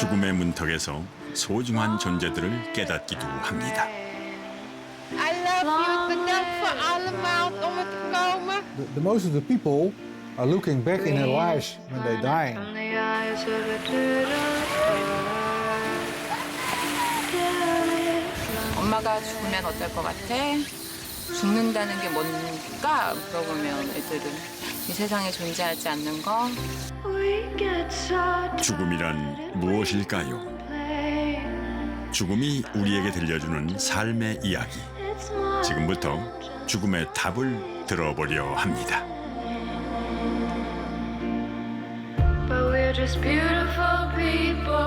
죽음의 문턱에서 소중한 존재들을 깨닫기도 합니다. I love you. Bedankt voor allemaal om het te komen. The, the most of the people are looking back in their lives when they're dying. 엄마가 죽으면 어떨 것 같아? 죽는다는 게 뭔가 물어보면 애들은 이 세상에 존재하지 않는 거 죽음이란 무엇일까요? 죽음이 우리에게 들려주는 삶의 이야기. 지금부터 죽음의 답을 들어보려 합니다. But we're just beautiful people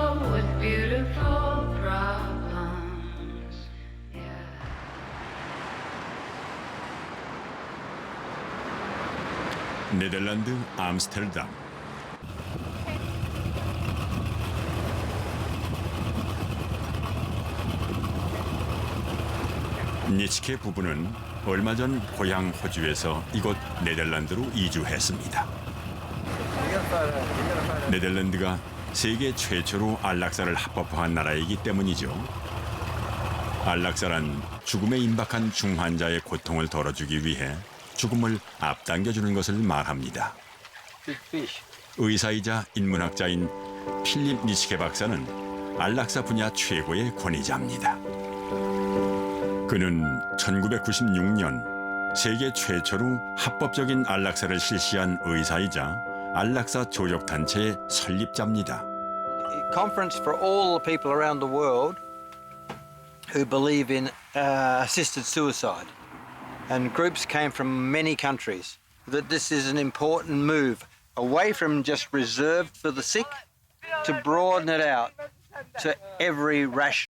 네덜란드 암스테르담. 니치케 부부는 얼마 전 고향 호주에서 이곳 네덜란드로 이주했습니다. 네덜란드가 세계 최초로 안락사를 합법화한 나라이기 때문이죠. 안락사란 죽음에 임박한 중환자의 고통을 덜어주기 위해 죽음을 앞당겨주는 것을 말합니다. 의사이자 인문학자인 필립 니치케 박사는 안락사 분야 최고의 권위자입니다. 그는 1996년 세계 최초로 합법적인 안락사를 실시한 의사이자 안락사 조력 단체의 설립자입니다. conference for all the people around the world who believe in uh, assisted suicide. And groups came from many countries. That this is an important move away from just reserved for the sick to broaden it out to every rational.